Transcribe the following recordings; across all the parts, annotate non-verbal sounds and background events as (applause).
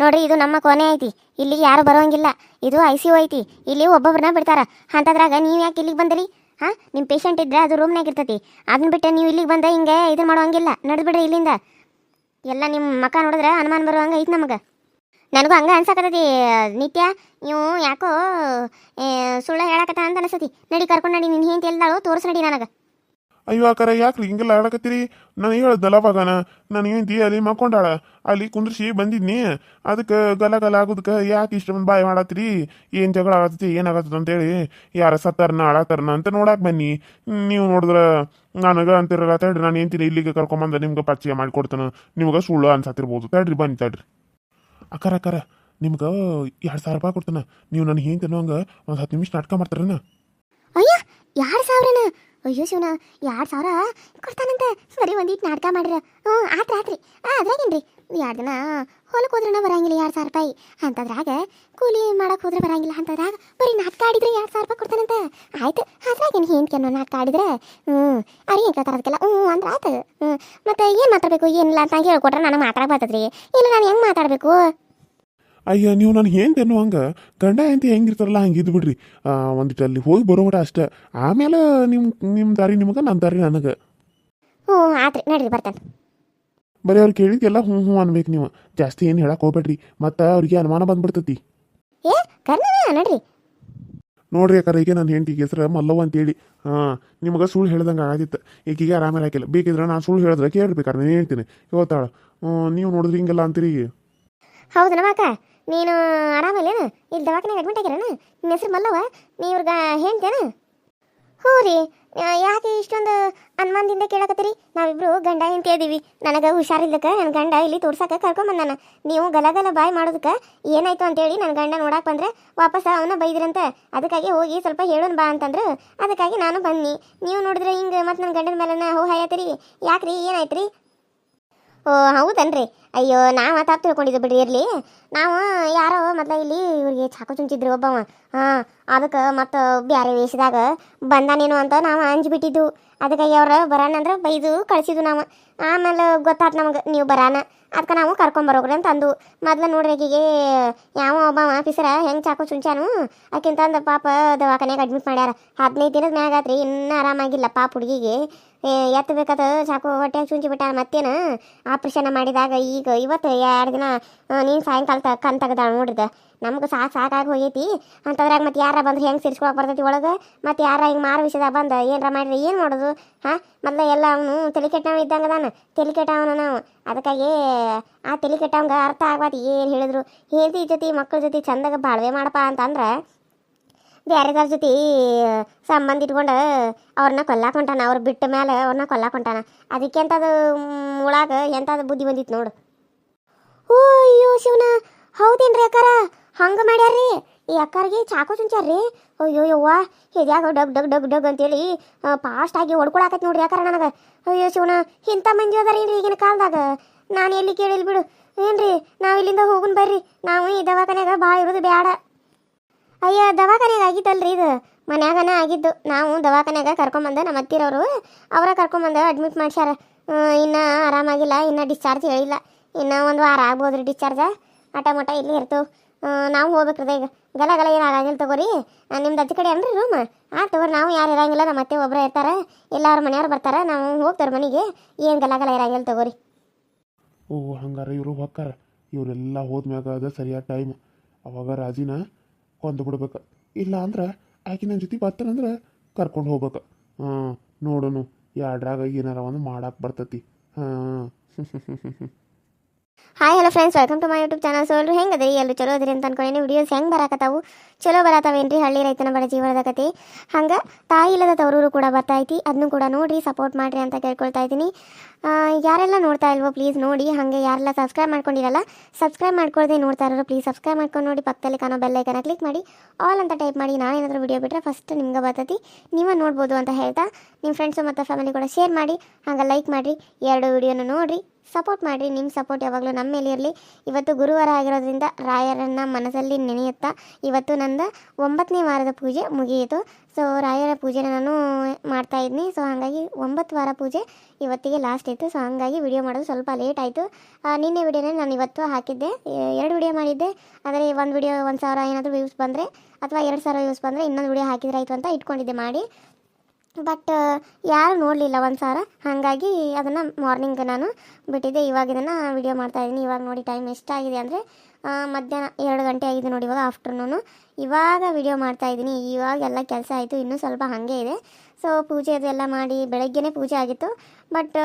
ನೋಡ್ರಿ ಇದು ನಮ್ಮ ಕೊನೆ ಐತಿ. ಇಲ್ಲಿ ಯಾರು ಬರೋಂಗಿಲ್ಲ. ಇದು ಐ ಸಿ ಯು ಐತಿ. ಇಲ್ಲಿ ಒಬ್ಬೊಬ್ಬರನ್ನ ಬಿಡ್ತಾರ. ಅಂತದ್ರಾಗ ನೀವು ಯಾಕೆ ಇಲ್ಲಿಗೆ ಬಂದ್ರಿ? ಹಾಂ ನಿಮ್ಮ ಪೇಷಂಟ್ ಇದ್ರೆ ಅದು ರೂಮ್ನಾಗ ಇರ್ತೈತಿ. ಅದನ್ನ ಬಿಟ್ಟು ನೀವು ಇಲ್ಲಿಗೆ ಬಂದ ಹಿಂಗೆ ಇದನ್ನ ಮಾಡೋಂಗಿಲ್ಲ. ನಡೆದ್ಬಿಡ್ರಿ ಇಲ್ಲಿಂದ. ಎಲ್ಲ ನಿಮ್ಮ ಮಕ ನೋಡಿದ್ರೆ ಅನುಮಾನ ಬರುವಂಗೆ ಐತಿ ನಮಗೆ. ನನಗೂ ಹಂಗೆ ಅನ್ಸಕತ್ತೈತಿ. ನಿತ್ಯ ನೀವು ಯಾಕೋ ಸುಳ್ಳು ಹೇಳಕತ್ತ ಅಂತ ಅನ್ಸತಿ. ನಡಿ ಕರ್ಕೊಂಡು ನಡಿ ನಿನ್ನ ಹಿಂತಿ ಎಲ್ಲಾಳು ತೋರಿಸ್ ನಡಿ ನನಗೆ. ಅಯ್ಯೋ ಅಕ್ಕಾರ ಯಾಕ್ರಿ ಹಿಂಗೆಲ್ಲ ಆಡಕತ್ತೀರಿ? ನಾನು ಹೇಳ್ದಲ್ಲ ಬಗನ ನಾನು ಹೆಂಡತಿ ಅಲ್ಲಿ ಮಕ್ಕೊಂಡಾಳ ಅಲ್ಲಿ ಕುಂದ್ರಿಸಿ ಬಂದಿದ್ನಿ. ಅದಕ್ಕೆ ಗಲ ಗಲ ಆಗೋದಕ್ಕೆ ಯಾಕೆ ಇಷ್ಟು ಬಂದು ಬಾಯ್ ಮಾಡತ್ತೀರಿ? ಏನು ಜಗಳ ಆಗತ್ತೈತಿ? ಏನಾಗತ್ತದ ಅಂತೇಳಿ. ಯಾರ ಸತ್ತಾರನ ಆಳಾತಾರನ ಅಂತ ನೋಡಕ್ಕೆ ಬನ್ನಿ. ನೀವು ನೋಡಿದ್ರೆ ನನಗೆ ಅಂತಿರಲ್ಲ ತಡ್ರಿ. ನಾನು ಹೆಂಡ್ತೀನಿ ಇಲ್ಲಿಗೆ ಕರ್ಕೊಂಬಂದ ನಿಮ್ಗೆ ಪರಿಚಯ ಮಾಡಿಕೊಡ್ತಾನೆ ನಿಮ್ಗೆ ಸುಳ್ಳು ಅನ್ಸತ್ತಿರ್ಬೋದು ತಡ್ರಿ, ಬನ್ನಿ, ತಡ್ರಿ. ಅಕ್ಕರ ಅಕ್ಕರ ನಿಮ್ಗೆ ಎರಡು ಸಾವಿರ ರೂಪಾಯಿ ಕೊಡ್ತಾನೆ. ನೀವು ನನಗೆ ಏನು ತಿನ್ನೋಂಗೆ ಒಂದು ಹತ್ತು ನಿಮಿಷ ನಾಟಕ ಮಾಡ್ತಾರೇನ? ಅಯ್ಯ ಎರಡು ಸಾವಿರನ? ಅಯ್ಯೋ ಶಿವನ ಎರಡು ಸಾವಿರ? ಕೊಡ್ತಾನಂತೆ. ಸರಿ ಒಂದಿಟ್ಟು ನಾಟಕ ಮಾಡ್ರಿ. ಹ್ಞೂ, ಆತ್ರಿ ಆತ್ರಿ. ಅದ್ರಾಗೇನ್ರಿ? ಎರಡು ದಿನ ಹೊಲಕ್ಕೆ ಹೋದ್ರೂ ಬರಂಗಿಲ್ಲ ಎರಡು ಸಾವಿರ ರೂಪಾಯಿ. ಅಂತದ್ರಾಗ ಕೂಲಿ ಮಾಡಕ್ಕೆ ಹೋದ್ರೆ ಬರಂಗಿಲ್ಲ ಅಂತದ್ರಾಗ ಬರೀ ನಾಟಕ ಆಡಿದ್ರೆ ಎರಡು ಸಾವಿರ ರೂಪಾಯಿ ಕೊಡ್ತಾನಂತೆ. ಆಯ್ತು, ಅದ್ರಾಗೇನು ಹಿಂದ್ಕೆನೋ ನಾಟಕ ಆಡಿದ್ರೆ? ಹ್ಞೂ ಅರಿ ಏನು ಕೇಳ್ತಾರ ಅದಕ್ಕೆಲ್ಲ. ಹ್ಞೂ, ಅಂದ್ರೆ ಆಯ್ತು. ಹ್ಞೂ, ಮತ್ತೆ ಏನು ಮಾತಾಡಬೇಕು? ಏನಿಲ್ಲ ಅಂತ ಹೇಳ್ಕೊಟ್ರೆ ನನಗೆ ಮಾತಾಡಕ್ಕೆ ಬರ್ತದ್ರಿ. ಇಲ್ಲ, ನಾನು ಹೆಂಗೆ ಮಾತಾಡಬೇಕು? ಅಯ್ಯ ನೀವು ನಾನು ಹೆಂಗೆ ಅನ್ನೋ ಹಂಗೆ? ಗಂಡ ಅಂತ ಹೆಂಗಿರ್ತಾರಲ್ಲ ಹಂಗೆ ಇದ್ದು ಬಿಡ್ರಿ. ಒಂದಿಟ್ಟು ಅಲ್ಲಿ ಹೋಗಿ ಬರೋಮಟ ಅಷ್ಟೇ. ಆಮೇಲೆ ನಿಮ್ಮ ನಿಮ್ಮ ದಾರಿ ನಿಮಗೆ ನನ್ನ ದಾರಿ ನನಗೆ. ಹ್ಞೂ ಆತ್ರಿ ನಡ್ರಿ ಬರ್ತಾನೆ. ಬರೀ ಅವ್ರು ಕೇಳಿದ್ಗೆಲ್ಲ ಹ್ಞೂ ಹ್ಞೂ ಅನ್ಬೇಕು ನೀವು. ಜಾಸ್ತಿ ಏನು ಹೇಳಕ್ಕೆ ಹೋಗ್ಬೇಡ್ರಿ. ಮತ್ತು ಅವ್ರಿಗೆ ಅನುಮಾನ ಬಂದ್ಬಿಡ್ತೈತಿ. ಏ ಕರ್ನ ನಡ್ರಿ. ನೋಡ್ರಿ ಯಾಕಂದ್ರೆ ಈಗ ನನ್ನ ಹೆಂಡತಿಗೆ ಹೆಸರು ಮಲ್ಲವ್ವ ಅಂತೇಳಿ. ಹಾಂ ನಿಮಗೆ ಸುಳ್ಳು ಹೇಳ್ದಂಗೆ ಈಗ ಈಗೀಗ ಆರಾಮೇಲೆ ಹಾಕಿಲ್ಲ. ಬೇಕಿದ್ರೆ ನಾನು ಸುಳ್ಳು ಹೇಳಿದ್ರೆ ಕೇಳ್ಬೇಕಾದ್ರೆ ನಾನು ಹೇಳ್ತೀನಿ. ಇವತ್ತಾಳ ನೀವು ನೋಡಿದ್ರೆ ಹಿಂಗೆಲ್ಲ ಅಂತೀರಿ. ಹೌದು ನವಾಕ ನೀನು ಆರಾಮಲ್ಲೇನು ಇಲ್ಲಿ ದವಾಖಾನೆಗೆ ಅಡ್ಮಿಟ್ ಆಗ್ಯಾರನ ನಿನ್ನ ಹೆಸರು ಮಲ್ಲವ ನೀ ಇವ್ರಿಗೆ ಹೇಳ್ತೇನ? ಹ್ಞೂ ರೀ ಯಾಕೆ ಇಷ್ಟೊಂದು ಅನುಮಾನದಿಂದ ಕೇಳಕತ್ತೀರಿ? ನಾವಿಬ್ರು ಗಂಡ ಹೆಂಡತಿ ಅದೀವಿ ನನಗೆ ಹುಷಾರಿದ್ದಕ್ಕೆ ನನ್ನ ಗಂಡ ಇಲ್ಲಿ ತೋರ್ಸಕ್ಕೆ ಕರ್ಕೊಂಬಂದಾನ. ನೀವು ಗಲಗಲ ಬಾಯ್ ಮಾಡೋದಕ್ಕೆ ಏನಾಯ್ತು ಅಂತೇಳಿ ನನ್ನ ಗಂಡ ನೋಡಕ್ಕೆ ಬಂದ್ರೆ ವಾಪಸ್ ಅವನ ಬೈದ್ರಂತ. ಅದಕ್ಕಾಗಿ ಹೋಗಿ ಸ್ವಲ್ಪ ಹೇಳೋಣ ಬಾ ಅಂತಂದ್ರೆ. ಅದಕ್ಕಾಗಿ ನಾನು ಬನ್ನಿ ನೀವು ನೋಡಿದ್ರೆ ಹಿಂಗೆ ಮತ್ತು ನನ್ನ ಗಂಡನ ಮೇಲೆ ಹೋ ಹಾಯತ್ತೀರಿ ಯಾಕ್ರಿ ಏನಾಯ್ತು ರೀ ಓ, ಹೌದನ್ರಿ. ಅಯ್ಯೋ, ನಾವು ತಪ್ಪು ತಿಳ್ಕೊಂಡಿದ್ದು ಬಿಡ್ರಿ, ಇರ್ಲಿ. ನಾವು, ಯಾರೋ ಮೊದಲ ಇಲ್ಲಿ ಇವ್ರಿಗೆ ಚಾಕು ಚುಂಚಿದ್ರು ಒಬ್ಬವ. ಹಾಂ, ಅದಕ್ಕೆ ಮತ್ತು ಬ್ಯಾರೆ ವೇಷದಾಗ ಬಂದಾನೇನು ಅಂತ ನಾವು ಅಂಜಿಬಿಟ್ಟಿದ್ದು ಅದಕ್ಕೆ ಅವ್ರು ಬರಾನ ಅಂದ್ರೆ ಬೈದು ಕಳಿಸಿದ್ದು ನಾವು. ಆಮೇಲೆ ಗೊತ್ತಾತು ನಮಗೆ, ನೀವು ಬರಾನ. ಅದಕ್ಕೆ ನಾವು ಕರ್ಕೊಂಬರೋಗ್ರಿ ಅಂತ ಅಂದು ಮೊದ್ಲು ನೋಡ್ರಿ ಆಕಿಗೆ ಯಾವ ಒಬ್ಬ ಆಫೀಸರ ಹೆಂಗೆ ಚಾಕು ಚುಂಚಾನು, ಆಕಿಂತಂದು ಪಾಪ ದವಾಖಾನೆಗೆ ಅಡ್ಮಿಟ್ ಮಾಡ್ಯಾರ. ಹದಿನೈದು ದಿನದ ಮ್ಯಾಗ ಆತ್ರಿ, ಇನ್ನೂ ಆರಾಮಾಗಿಲ್ಲ ಪಾಪ ಹುಡುಗಿಗೆ ಎತ್ತಬೇಕಾದ ಸಾಕು ಹೊಟ್ಟೆಗೆ ಚುಂಚಿ ಬಿಟ್ಟ ಮತ್ತೇನು? ಆಪ್ರೇಷನ್ ಮಾಡಿದಾಗ ಈಗ ಇವತ್ತು ಎರಡು ದಿನ ನೀನು ಸಾಯಂಕಾಲ ತ, ಕಣ್ ತೆಗ್ದಾಳ ನೋಡಿದ ನಮ್ಗೆ ಸಾಕು ಸಾಕಾಗಿ ಹೋಗೈತಿ. ಅಂತದ್ರಾಗ ಮತ್ತೆ ಯಾರ ಬಂದ್ರೆ ಹೆಂಗೆ ಸಿರ್ಸ್ಕೊಳಕ್ ಬರ್ತೈತಿ ಒಳಗೆ? ಮತ್ತೆ ಯಾರ ಹಿಂಗೆ ಮಾರು ವಿಷಯದಾಗ ಬಂದ? ಏನರ ಮಾಡಿದ್ರೆ ಏನು ಮಾಡೋದು? ಹಾಂ, ಮೊದಲ ಎಲ್ಲ ಅವನು ತಲೆ ಕೆಟ್ಟವ ಇದ್ದಂಗೆ ತಲೆ ನಾವು. ಅದಕ್ಕಾಗಿ ಆ ತಲೆ ಅರ್ಥ ಆಗ್ಬಾರ್ದು. ಏನು ಹೇಳಿದ್ರು? ಹೇಳ್ತಿ ಜೊತೆ ಮಕ್ಕಳ ಜೊತೆ ಚಂದಾಗ ಬಾಳ್ವೆ ಮಾಡಪ್ಪ ಅಂತಂದ್ರೆ ಬೇರೆದವ್ರ ಜೊತೆ ಸಂಬಂಧ ಇಟ್ಕೊಂಡು ಅವ್ರನ್ನ ಕೊಲ್ಲಾಕ್ ಹೊಂಟಾನ, ಅವ್ರು ಬಿಟ್ಟ ಮೇಲೆ ಅವ್ರನ್ನ ಕೊಲ್ಲಾಕ್ ಹೊಂಟಾನ. ಅದಕ್ಕೆ ಎಂಥದ್ದು ಒಳಗೆ ಎಂಥದ್ದು ಬುದ್ಧಿ ಬಂದಿತ್ತು ನೋಡು. ಓ ಅಯ್ಯೋ ಶಿವನ, ಹೌದೇನ್ರಿ ಅಕ್ಕಾರ? ಹಂಗೆ ಮಾಡ್ಯಾರ್ರಿ? ಈ ಅಕ್ಕರಿಗೆ ಚಾಕು ಚುಂಚಾರ್ರಿ ಅಯ್ಯೋ ಯವ್ವ ಹಿದ್ಯಾಗ ಡಗ್ ಡಗ್ ಡಗ್ ಡಗ್ ಅಂತೇಳಿ ಫಾಸ್ಟಾಗಿ ಹೊಡ್ಕೊಳಕತ್ ನೋಡ್ರಿ ಯಾಕಾರ ನನಗೆ. ಅಯ್ಯೋ ಶಿವನ, ಇಂಥ ಮಂದಿ ಅದಾರಿ ಈಗಿನ ಕಾಲದಾಗ? ನಾನು ಎಲ್ಲಿ ಕೇಳಿಲ್ ಬಿಡು. ಏನ್ರಿ, ನಾವು ಇಲ್ಲಿಂದ ಹೋಗುನ್ ಬರ್ರಿ. ನಾವು ಈ ದವಾಖಾನೆಗ ಭಾಳ ಇರೋದು ಬೇಡ ಅಯ್ಯ, ದವಾಖಾನೆಗೆ ಆಗಿತ್ತಲ್ರಿ ಇದು. ಮನ್ಯಾಗನ ಆಗಿದ್ದು. ನಾವು ದವಾಖಾನೆಗೆ ಕರ್ಕೊಂಬಂದ, ನಮ್ಮ ಅತ್ತಿರವರು ಅವರ ಕರ್ಕೊಂಬಂದ ಅಡ್ಮಿಟ್ ಮಾಡ್ಸ್ಯಾರ. ಇನ್ನು ಆರಾಮಾಗಿಲ್ಲ, ಇನ್ನು ಡಿಸ್ಚಾರ್ಜ್ ಹೇಳಿಲ್ಲ. ಇನ್ನು ಒಂದು ವಾರ ಆಗ್ಬೋದು ರೀ ಡಿಸ್ಚಾರ್ಜ ಆಟ ಮಟ ಇಲ್ಲಿ ಇರ್ತವೆ. ನಾವು ಹೋಗ್ಬೇಕ್ರದ ಈಗ. ಗಲ ಗಲ ಏನು ಆಗಂಗಿಲ್ಲ ತಗೋರಿ. ನಿಮ್ದು ಅಜ್ಜಿ ಕಡೆ ಅನ್ರಿ ರೂಮ್ ಆ, ತಗೋರಿ, ನಾವು ಯಾರು ಇರಂಗಿಲ್ಲ, ನಮ್ಮ ಅತ್ತೆ ಒಬ್ಬರೇ ಇರ್ತಾರೆ. ಎಲ್ಲ ಅವ್ರ ಮನೆಯವ್ರು ಬರ್ತಾರೆ. ನಾವು ಹೋಗ್ತಾರೆ ಮನೆಗೆ. ಏನು ಗಲ ಗಲ ಇರಂಗಿಲ್ಲ ತಗೋರಿ. ಓ, ಹಂಗಾರ ಇವರು ಹೋಗ್ತಾರೆ. ಇವರೆಲ್ಲ ಹೋದ್ಮ್ಯಾಗ ಅದ ಸರಿಯಾದ ಟೈಮ್ ಅವಾಗ ರಾಜಿನ ಕೊಂದು ಬಿಡ್ಬೇಕು. ಇಲ್ಲ ಅಂದ್ರೆ ಆಕೆ ನನ್ನ ಜೊತೆ ಬರ್ತಾನಂದ್ರೆ ಕರ್ಕೊಂಡು ಹೋಗ್ಬೇಕು. ಹಾಂ, ನೋಡೋನು ಎರಡ್ರಾಗ ಏನಾರ ಒಂದು ಮಾಡಕ್ಕೆ ಬರ್ತತಿ. ಹಾಂ. (laughs) Hi hello friends welcome to my YouTube channel so ಎಲ್ಲರೂ ಹೆಂಗೆ ಅದರಿ ಎಲ್ಲರೂ ಚಲೋ ಅದ್ರಿ ಅಂತ ಅನ್ಕೊಂಡೇನಿ. ವಿಡಿಯೋಸ್ ಹೆಂಗೆ ಬರಾಕತ್ತಾವು? ಚಲೋ ಬರತಾವೇನ್ರಿ? ಹಳ್ಳಿ ರೈತನ ಬಡ ಜೀವನದ ಕತೆ. ಹಂಗೆ, ತಾಯಿ ಇಲ್ಲದ ತವರೂರು ಕೂಡ ಬರ್ತಾ ಐತಿ ಅದನ್ನು ಕೂಡ ನೋಡ್ರಿ ಸಪೋರ್ಟ್ ಮಾಡ್ರಿ ಅಂತ ಕೇಳ್ಕೊಳ್ತಾ ಇದ್ದೀನಿ. ಯಾರೆಲ್ಲ ನೋಡ್ತಾ ಇಲ್ವೋ ಪ್ಲೀಸ್ ನೋಡಿ. ಹಾಗೆ ಯಾರೆಲ್ಲ ಸಬ್ಸ್ಕ್ರೈಬ್ ಮಾಡ್ಕೊಂಡಿರಲ್ಲ ಸಬ್ಸ್ಕ್ರೈಬ್ ಮಾಡ್ಕೊಳ್ದೆ ನೋಡ್ತಾ ಇರೋರು ಪ್ಲೀಸ್ ಸಬ್ಸ್ಕ್ರೈಬ್ ಮಾಡ್ಕೊಂಡು ನೋಡಿ. ಪಕ್ಕದಲ್ಲಿ ಕಾಣೋ ಬೆಲ್ಲೈಕನ ಕ್ಲಿಕ್ ಮಾಡಿ. ಆಲ್ ಅಂತ ಟೈಪ್ ಮಾಡಿ. ನಾನೇನಾದರೂ ವಿಡಿಯೋ ಬಿಟ್ಟರೆ ಫಸ್ಟ್ ನಿಮ್ಗೆ ಬರ್ತೈತಿ. ನೀವೇ ನೋಡ್ಬೋದು ಅಂತ ಹೇಳ್ತಾ. ನಿಮ್ಮ ಫ್ರೆಂಡ್ಸು ಮತ್ತು ಫ್ಯಾಮಿಲಿ ಕೂಡ ಶೇರ್ ಮಾಡಿ. ಹಾಗೆ ಲೈಕ್ ಮಾಡಿರಿ. ಎರಡು ವಿಡಿಯೋನ ನೋಡಿರಿ. ಸಪೋರ್ಟ್ ಮಾಡಿ ನಿಮ್ಮ ಸಪೋರ್ಟ್ ಯಾವಾಗಲೂ ನಮ್ಮ ಮೇಲೆ ಇರಲಿ. ಇವತ್ತು ಗುರುವಾರ ಆಗಿರೋದ್ರಿಂದ ರಾಯರನ್ನು ಮನಸ್ಸಲ್ಲಿ ನೆನೆಯುತ್ತಾ ಇವತ್ತು ನಂದು ಒಂಬತ್ತನೇ ವಾರದ ಪೂಜೆ ಮುಗಿಯಿತು. ಸೊ ರಾಯರ ಪೂಜೆನ ನಾನು ಮಾಡ್ತಾ ಇದ್ದೀನಿ ಸೊ ಹಾಗಾಗಿ ಒಂಬತ್ತು ವಾರ ಪೂಜೆ ಇವತ್ತಿಗೆ ಲಾಸ್ಟ್ ಇತ್ತು. ಸೊ ಹಾಗಾಗಿ ವಿಡಿಯೋ ಮಾಡೋದು ಸ್ವಲ್ಪ ಲೇಟ್ ಆಯಿತು. ನಿನ್ನೆ ವಿಡಿಯೋನೇ ನಾನು ಇವತ್ತು ಹಾಕಿದ್ದೆ. ಎರಡು ವಿಡಿಯೋ ಮಾಡಿದ್ದೆ. ಆದರೆ ಒಂದು ವಿಡಿಯೋ ಒಂದು ಸಾವಿರ ಏನಾದರೂ ವ್ಯೂಸ್ ಬಂದರೆ ಅಥವಾ ಎರಡು ಸಾವಿರ ವ್ಯೂಸ್ ಬಂದರೆ ಇನ್ನೊಂದು ವಿಡಿಯೋ ಹಾಕಿದ್ರೆ ಆಯಿತು ಅಂತ ಇಟ್ಕೊಂಡಿದ್ದೆ ಮಾಡಿ. ಬಟ್ ಯಾರು ನೋಡಲಿಲ್ಲ ಒಂದು ಸಾರ ಹಾಗಾಗಿ ಅದನ್ನು ಮಾರ್ನಿಂಗ್ ನಾನು ಬಿಟ್ಟಿದ್ದೆ. ಇವಾಗ ಇದನ್ನು ವಿಡಿಯೋ ಮಾಡ್ತಾ ಇದ್ದೀನಿ. ಇವಾಗ ನೋಡಿ ಟೈಮ್ ಎಷ್ಟಾಗಿದೆ ಅಂದರೆ ಮಧ್ಯಾಹ್ನ ಎರಡು ಗಂಟೆ ಆಗಿದೆ ನೋಡಿ ಇವಾಗ ಆಫ್ಟರ್ನೂನು ಇವಾಗ ವಿಡಿಯೋ ಮಾಡ್ತಾ ಇದ್ದೀನಿ. ಇವಾಗ ಎಲ್ಲ ಕೆಲಸ ಆಯಿತು. ಇನ್ನೂ ಸ್ವಲ್ಪ ಹಾಗೆ ಇದೆ. ಸೊ ಪೂಜೆ ಅದೆಲ್ಲ ಮಾಡಿ ಬೆಳಗ್ಗೆನೇ ಪೂಜೆ ಆಗಿತ್ತು. ಬಟ್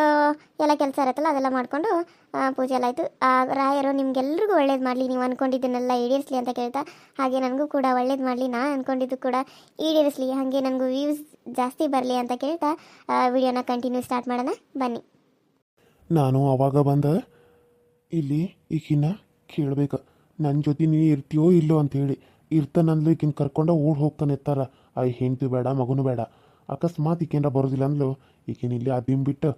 ಎಲ್ಲ ಕೆಲಸ ಇರುತ್ತಲ್ಲ, ಅದೆಲ್ಲ ಮಾಡಿಕೊಂಡು ಪೂಜೆ ಎಲ್ಲ ಆಯಿತು. ರಾಯರು ನಿಮ್ಗೆಲ್ರಿಗೂ ಒಳ್ಳೇದು ಮಾಡಲಿ, ನೀವು ಅಂದ್ಕೊಂಡಿದ್ದನ್ನೆಲ್ಲ ಈಡೇರಿಸಲಿ ಅಂತ ಕೇಳ್ತಾ, ಹಾಗೆ ನನಗೂ ಕೂಡ ಒಳ್ಳೇದು ಮಾಡಲಿ, ನಾನು ಅಂದ್ಕೊಂಡಿದ್ದು ಕೂಡ ಈಡೇರಿಸಲಿ, ಹಾಗೆ ನನಗೂ ವ್ಯೂಸ್ ಜಾಸ್ತಿ ಬರಲಿ ಅಂತ ಕೇಳ್ತಾ ವಿಡಿಯೋನ ಕಂಟಿನ್ಯೂ ಸ್ಟಾರ್ಟ್ ಮಾಡೋಣ. ಬನ್ನಿ. ನಾನು ಅವಾಗ ಬಂದ, ಇಲ್ಲಿ ಈಗಿನ ಕೇಳಬೇಕು. ನನ್ನ ಜೊತೆ ನೀ ಇರ್ತೀಯೋ ಇಲ್ಲೋ ಅಂತೇಳಿ ಇರ್ತಾನಂದ್ಲು ಈಗಿನ ಕರ್ಕೊಂಡು ಓಡಿ ಹೋಗ್ತಾನೆ ಇರ್ತಾರ. ಆ ಹೆಂಡತಿ ಬೇಡ, ಮಗನೂ ಬೇಡ. ಅಕಸ್ಮಾತ್ ಈಕೇನಾರ ಬರೋದಿಲ್ಲ ಅಂದ್ಲು. ಈಕೇನಿ ಇಲ್ಲಿ ಅದಿಮ್ ಬಿಟ್ಟು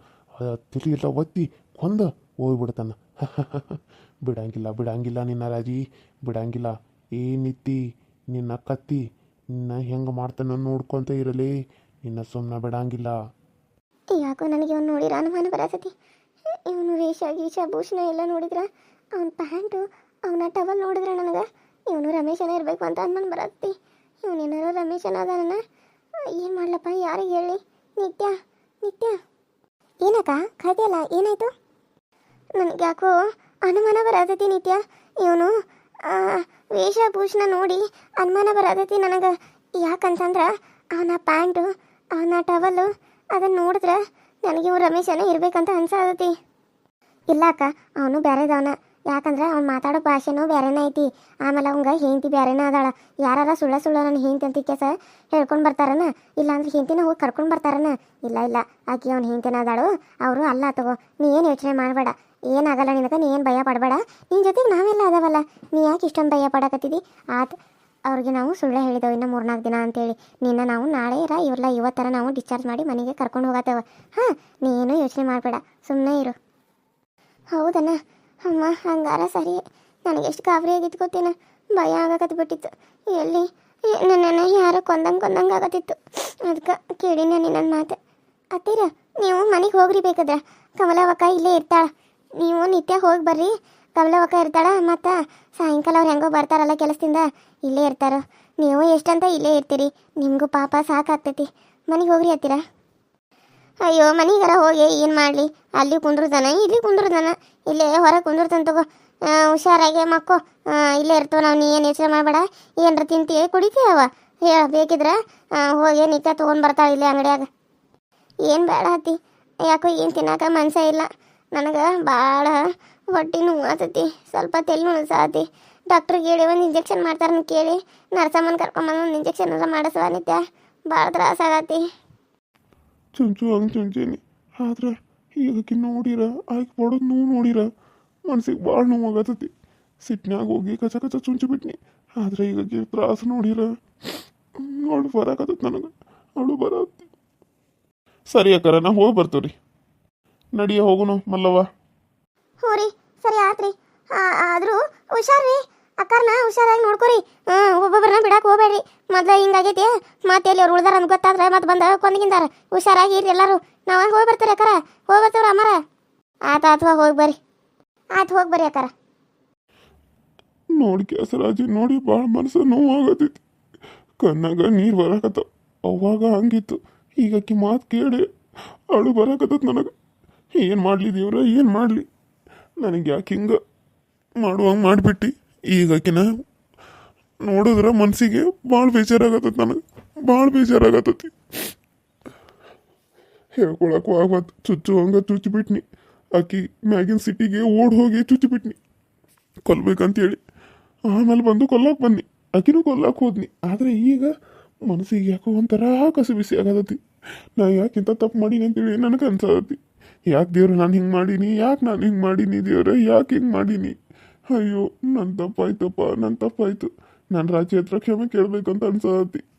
ತಿಳಿ ಒತ್ತಿ ಕೊಂದ ಹೋಗ್ಬಿಡ್ತಾನ. (laughs) ಬಿಡಂಗಿಲ್ಲ ಬಿಡಂಗಿಲ್ಲ ನಿನ್ನ ರಾಜಿ, ಬಿಡಂಗಿಲ್ಲ. ಏನಿತ್ತಿ ನಿನ್ನ ಕತ್ತಿ, ನಿನ್ನ ಹೆಂಗೆ ಮಾಡ್ತಾನ ನೋಡ್ಕೊಂತ ಇರಲಿ. ನಿನ್ನ ಸುಮ್ಮನೆ ಬಿಡಂಗಿಲ್ಲ. ಯಾಕೋ ನನಗೆ ಇವನು ನೋಡಿರ ಅನುಮಾನ ಬರತೈತಿ ಇವನು ವೇಷ ಗೀಷ ಭೂಷಣ ಎಲ್ಲ ನೋಡಿದ್ರ? ಅವನ ಪ್ಯಾಂಟು, ಅವನ ಟವಲ್ ನೋಡಿದ್ರೆ ನನಗೆ? ಇವನು ರಮೇಶನ ಇರಬೇಕು ಅಂತ ಅನುಮಾನ ಬರತ್ತಿ ಇವನೇನಾರ ರಮೇಶನ ಅದಾನ ಏನು ಮಾಡ್ಲಪ್ಪ? ಯಾರು ಹೇಳಿ? ನಿತ್ಯ ನಿತ್ಯ. ಏನಕ್ಕ? ಕರೆದಿಯಲ್ಲ ಏನಾಯ್ತು? ನನಗೆ ಯಾಕೋ ಅನುಮಾನ ಬರತೈತಿ ನಿತ್ಯ. ಇವನು ವೇಷಭೂಷಣ ನೋಡಿ ಅನುಮಾನ ಬರತೈತಿ ನನಗೆ. ಯಾಕಂತಂದ್ರೆ, ಅವನ ಪ್ಯಾಂಟು, ಅವನ ಟವಲ್ಲು ಅದನ್ನ ನೋಡಿದ್ರೆ ನನಗೆ ಇವ್ ರಮೇಶನ ಇರ್ಬೇಕಂತ ಅನ್ಸಾದತಿ ಇಲ್ಲ ಅಕ್ಕ ಅವನು ಬೇರೆದವನ ಯಾಕಂದ್ರೆ ಅವ್ನು ಮಾತಾಡೋ ಭಾಷೆನೂ ಬೇರೆನೇ ಐತಿ. ಆಮೇಲೆ ಅವಂಗ ಹೆಂಡತಿ ಬೇರೆನೇ ಅದಾಳ. ಯಾರಾರ ಸುಳ್ಳ ಸುಳ್ಳ ನನ್ನ ಹೆಂಡತಿ ಅಂತ ಕೆಸ ಹೇಳ್ಕೊಂಡು ಬರ್ತಾರನ? ಇಲ್ಲ ಅಂದ್ರೆ ಹೆಂಡತಿನ ಹೋಗಿ ಕರ್ಕೊಂಡು ಬರ್ತಾರನ? ಇಲ್ಲ ಇಲ್ಲ. ಆಕಿ ಅವ್ನ ಹೆಂಡತಿನ ಅದಾಳು. ಅವರು ಅಲ್ಲ ತಗೋ. ನೀ ಏನು ಯೋಚನೆ ಮಾಡಬೇಡ. ಏನಾಗಲ್ಲ ನಿನಗೆ, ನೀ ಏನು ಭಯ ಪಡಬೇಡ. ನಿನ್ನ ಜೊತೆಗೆ ನಾವೆಲ್ಲ ಅದಾವಲ್ಲ. ನೀ ಯಾಕೆ ಇಷ್ಟೊಂದು ಭಯ ಪಡಕತ್ತಿದ್ದಿ ಆತ್ ಅವ್ರಿಗೆ ನಾವು ಸುಳ್ಳು ಹೇಳಿದೆವು ಇನ್ನು ಮೂರ್ನಾಲ್ಕು ದಿನ ಅಂತೇಳಿ. ನಿನ್ನ ನಾವು ನಾಳೆ ಇರ ಇವೆಲ್ಲ ಇವತ್ತರ ನಾವು ಡಿಸ್ಚಾರ್ಜ್ ಮಾಡಿ ಮನೆಗೆ ಕರ್ಕೊಂಡು ಹೋಗತ್ತೇವೆ. ಹಾಂ, ನೀನು ಯೋಚನೆ ಮಾಡಬೇಡ. ಸುಮ್ಮನೆ ಇರು. ಹೌದಣ್ಣ ಅಮ್ಮ, ಹಂಗಾರ ಸರಿ. ನನಗೆ ಎಷ್ಟು ಗಾಬರಿ ಆಗಿತ್ತು ಗೊತ್ತೇನ? ಭಯ ಆಗಕತ್ ಬಿಟ್ಟಿತ್ತು ಎಲ್ಲಿ ನನ್ನನ್ನು ಯಾರೋ ಕೊಂದಂಗೆ ಕೊಂದಂಗೆ ಆಗತ್ತಿತ್ತು. ಅದಕ್ಕೆ ಕೇಳಿನ ನಿನ್ನ ಮಾತು. ಅತ್ತೀರ, ನೀವು ಮನೆಗೆ ಹೋಗ್ರಿ ಬೇಕಾದ್ರೆ. ಕಮಲವಕ್ಕ ಇಲ್ಲೇ ಇರ್ತಾಳ. ನೀವು ನಿತ್ಯ ಹೋಗಿ ಬರ್ರಿ. ಕಮಲವಕ್ಕ ಇರ್ತಾಳ ಮತ್ತು ಸಾಯಂಕಾಲ ಅವ್ರು ಹೆಂಗೋ ಬರ್ತಾರಲ್ಲ ಕೆಲಸದಿಂದ, ಇಲ್ಲೇ ಇರ್ತಾರ. ನೀವು ಎಷ್ಟಂತ ಇಲ್ಲೇ ಇರ್ತೀರಿ. ನಿಮಗೂ ಪಾಪ ಸಾಕಾಗ್ತೈತಿ. ಮನೆಗೆ ಹೋಗ್ರಿ ಹತ್ತಿರ ಅಯ್ಯೋ, ಮನೆಗಾರ ಹೋಗಿ ಏನು ಮಾಡಲಿ? ಅಲ್ಲಿ ಕುಂದ್ರದನ? ಇಲ್ಲಿ ಕುಂದ್ರದನ? ಇಲ್ಲೇ ಹೊರಗೆ ಕುಂದ್ರತಾನ ತಗೋ. ಹುಷಾರಾಗೆ ಮಕ್ಕೋ. ಇಲ್ಲೇ ಇರ್ತವ ನಾವು, ನೀ ಏನು ಯೋಚನೆ ಮಾಡಬೇಡ? ಏನರ ತಿಂತೀಯ? ಕುಡಿತೀವ ಹೇಳ ಬೇಕಿದ್ರೆ? ಹೋಗಿ ನಿತ್ಯ ತೊಗೊಂಡು ಬರ್ತಾಳೆ ಇಲ್ಲೇ ಅಂಗಡಿಯಾಗ. ಏನು ಬೇಡ ಹತ್ತಿ ಯಾಕೋ ಏನು ತಿನ್ನಕ ಮನಸ್ಸೇ ಇಲ್ಲ. ನನಗೆ ಭಾಳ ಹೊಟ್ಟೆ ನೋವು ಆತತಿ ಸ್ವಲ್ಪ ತೆಲ್ ನುಣಸಾತಿ ಡಾಕ್ಟ್ರಿಗೆ ಹೇಳಿ, ಒಂದು ಇಂಜೆಕ್ಷನ್ ಮಾಡ್ತಾರನ್ನ ಕೇಳಿ. ನರ್ಸಮ್ಮನ ಕರ್ಕೊಂಬಂದು ಒಂದು ಇಂಜೆಕ್ಷನ್ ಎಲ್ಲ ಮಾಡಿಸುವ ನಿತ್ಯ. ಭಾಳ ತ್ರಾಸ ಆಗತಿ ಚುಂಚು ಹಂಗೆ ಚುಂಚೇನಿ. ಆದ್ರೆ ಈಗಕ್ಕೆ ನೋಡಿರ, ಆಯ್ಕೆ ಪಡೋದು ನೋವು ನೋಡಿರ, ಮನ್ಸಿಗೆ ಭಾಳ ನೋವಾಗತ್ತತಿ ಸಿಟ್ನ್ಯಾಗ ಹೋಗಿ ಕಚ ಕಚ ಚುಂಚು ಬಿಟ್ನಿ. ಆದ್ರೆ ಈಗಕ್ಕೆ ತ್ರಾಸ ನೋಡಿರ ಅವಳು ಬರಾಕತ್ತ ನನಗೆ ಅವಳು ಬರತ್ತಿ ಸರಿ ಅಕ್ಕರ, ನಾ ಹೋಗಿ ಬರ್ತೀವ್ರಿ ನಡಿಯ ಹೋಗುನು ಮಲ್ಲವ್ವ. ಹ್ಞೂ ರೀ ಸರಿ ಆತ್ರಿ. ಆದರೂ ಹುಷಾರ್ರಿ. ಅಕ್ಕಾರನ ಹುಷಾರಾಗಿ ನೋಡ್ಕೊರಿ. ಹಾಂ ಒಬ್ಬೊಬ್ಬರನ್ನ ಬಿಡಕ್ಕೆ ಹೋಗ್ಬೇಡ್ರಿ. ಮೊದ್ಲು ಹಿಂಗಾಗೈತಿ. ಮತ್ತೆ ಅಲ್ಲಿ ಅವ್ರು ಉಳ್ದಾರ ಅಂತ ಗೊತ್ತಾದ್ರೆ ಮತ್ತೆ ಬಂದ ಕೊಂದಗಿಂದಾರ. ಹುಷಾರಾಗಿ ಇರ್ರಿ ಎಲ್ಲರೂ. ನಾವು ಹೋಗಿ ಬರ್ತೀರಿ ಅಕ್ಕಾರ? ಹೋಗಿ ಬರ್ತಾವ್ರ ಆತ ಅಥವಾ ಹೋಗಿ ಬರ್ರಿ. ಆತು, ಹೋಗಿ ಬರ್ರಿ ಅಕ್ಕಾರ. ನೋಡಿ ಕೆಸರಾಜಿ, ನೋಡಿ ಭಾಳ ಮನಸ್ಸು ನೋವಾಗತೈತಿ. ಕಣ್ಣಾಗ ನೀರು ಬರಾಕತ್ತ ಅವಾಗ ಹಂಗಿತ್ತು. ಈಗಕ್ಕಿ ಮಾತ್ ಕೇಳಿ ಅಳು ಬರಾಕತ್ತ ನನಗೆ. ಏನು ಮಾಡಲಿ ದೇವ್ರ? ಏನು ಮಾಡಲಿ? ನನಗೆ ಯಾಕೆ ಹಿಂಗೆ ಮಾಡುವಂಗೆ ಮಾಡಿಬಿಟ್ಟು? ಈಗಕಿನ ನೋಡಿದ್ರೆ ಮನಸ್ಸಿಗೆ ಭಾಳ ಬೇಜಾರಾಗತ್ತೈತಿ ನನಗೆ. ಭಾಳ ಬೇಜಾರಾಗತ್ತೈತಿ. ಹೇಳ್ಕೊಳಕ್ಕೂ ಆಗತ್ತು ಚುಚ್ಚು ಹಂಗೆ ಚುಚ್ಚಿಬಿಟ್ನಿ ಆಕಿ ಮ್ಯಾಗಿನ ಸಿಟಿಗೆ ಓಡಿ ಹೋಗಿ ಚುಚ್ಚಿಬಿಟ್ನಿ ಕೊಲ್ಬೇಕಂತೇಳಿ. ಆಮೇಲೆ ಬಂದು ಕೊಲ್ಲಕ್ಕೆ ಬನ್ನಿ. ಆಕಿನೂ ಕೊಲ್ಲಕ್ಕೆ ಹೋದ್ನಿ. ಆದರೆ ಈಗ ಮನಸ್ಸಿಗೆ ಯಾಕೋ ಒಂಥರ ಕಸು ಬಿಸಿ ಆಗತತಿ. ನಾ ಯಾಕಿಂತ ತಪ್ಪು ಮಾಡೀನಿ ಅಂತೇಳಿ ನನಗೆ ಅನ್ಸತತಿ. ಯಾಕೆ ದೇವ್ರು ನಾನು ಹಿಂಗೆ ಮಾಡೀನಿ? ಯಾಕೆ ನಾನು ಹಿಂಗೆ ಮಾಡೀನಿ ದೇವ್ರ? ಯಾಕೆ ಹಿಂಗೆ ಮಾಡೀನಿ? ಅಯ್ಯೋ ನನ್ನ ತಪ್ಪಾಯ್ತಪ್ಪ ನನ್ನ ತಪ್ಪಾಯ್ತು. ನಾನು ರಾಜ್ಯ ಹತ್ರ ಕ್ಷಮೆ ಅಂತ ಅನ್ಸತತಿ